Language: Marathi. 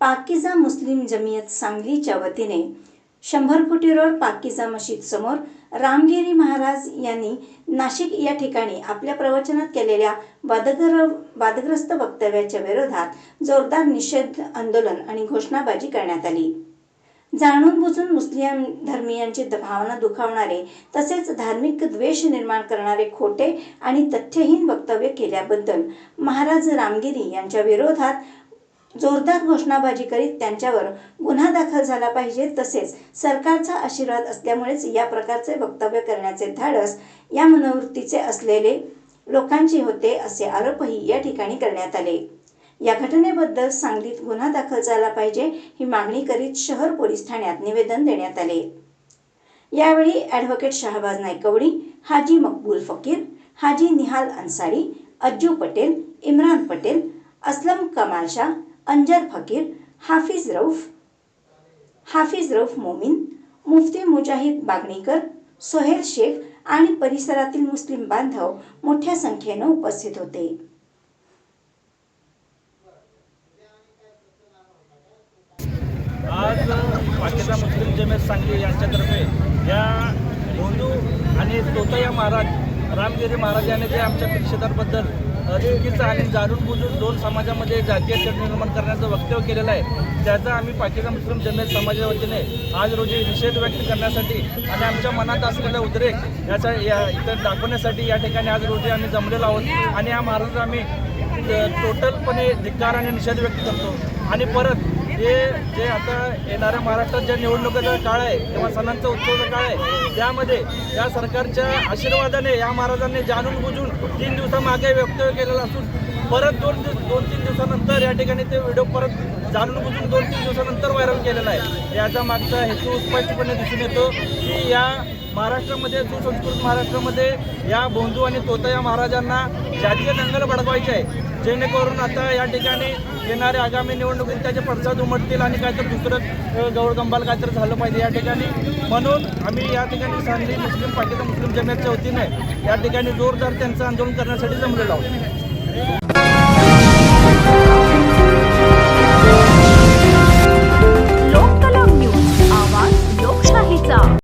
पाकिजा मुस्लिम जमियत सांगलीच्या वतीने शंभर फुटी रोड पाकिजा मशीद समोर रामगिरी महाराज यांनी नाशिक या ठिकाणी आपल्या प्रवचनात केलेल्या वादग्र वादग्रस्त वक्तव्याच्या विरोधात जोरदार निषेध आंदोलन आणि घोषणाबाजी करण्यात आली. जाणून बुजून मुस्लिम धर्मियांची भावना दुखावणारे तसेच धार्मिक द्वेष निर्माण करणारे खोटे आणि तथ्यहीन वक्तव्य केल्याबद्दल महाराज रामगिरी यांच्या विरोधात जोरदार घोषणाबाजी करीत त्यांच्यावर गुन्हा दाखल झाला पाहिजे तसेच सरकारचा आशीर्वाद असल्यामुळेच या प्रकारचे वक्तव्य करण्याचे धाडस या मनोवृत्तीचे असलेले लोकांचे होते असे आरोपही या ठिकाणी करण्यात आले. या घटनेबद्दल सांगलीत गुन्हा दाखल झाला पाहिजे ही मागणी करीत शहर पोलीस ठाण्यात निवेदन देण्यात आले. यावेळी ॲडव्होकेट शहाबाज नायकवडी हाजी मकबूल फकीर हाजी निहाल अन्सारी अज्जू पटेल इम्रान पटेल असलम कमाल शाह अंजर फकीर हाफिज रऊफ हाफिज रऊफ मोमीन मुफ्ती मुजाहिद बागणीकर सोहेल शेख आणि परिसरातील मुस्लिम बांधव मोठ्या संख्येनं उपस्थित होते. आज पाकिस्तान मुस्लिम जमेत सांगली यांच्यातर्फे या हिंदू आणि तोतया महाराज रामगिरी महाराजाने यांनी जे आमच्या परिषदाबद्दल चुकीचं आणि जाणून बुजून दोन समाजामध्ये जातीय चट निर्माण करण्याचं वक्तव्य केलेलं आहे. त्याचा आम्ही पाकिस्तान मुस्लिम जमेत समाजाच्या वतीने आज रोजी निषेध व्यक्त करण्यासाठी आणि आमच्या मनात असलेला उद्रेक याचा या इथं दाखवण्यासाठी या ठिकाणी आज रोजी आम्ही जमलेलो आहोत. आणि या महाराष्ट्र आम्ही टोटलपणे धिक्कार आणि निषेध व्यक्त करतो. आणि परत हे जे आता येणाऱ्या महाराष्ट्रात ज्या निवडणुकीचा काळ आहे किंवा सणांचा उत्सवाचा काळ आहे त्यामध्ये या सरकारच्या आशीर्वादाने या महाराजांनी जाणून बुजून तीन दिवसामागे वक्तव्य केलेलं असून परत दोन दिवस दोन तीन दिवसानंतर या ठिकाणी ते व्हिडिओ परत जाणून बुजून दोन तीन दिवसानंतर व्हायरल केलेला आहे. याचा मागचा हेतू स्पष्टपणे दिसून येतो की या महाराष्ट्रामध्ये सुसंस्कृत महाराष्ट्रामध्ये या बोंधू आणि तोता या महाराजांना जातीय दंगल भडकवायचे आहे. जेणेकरून आता या ठिकाणी येणाऱ्या आगामी निवडणुकीत त्याचे पडसाद उमटतील आणि काहीतरी दुसरं गौरगंबाल काहीतरी झालं पाहिजे. या ठिकाणी म्हणून आम्ही या ठिकाणी सांगली मुस्लिम पाकिस्तान मुस्लिम जमियाच्या वतीने या ठिकाणी जोरदार त्यांचं आंदोलन करण्यासाठी जमलेलो आहोत.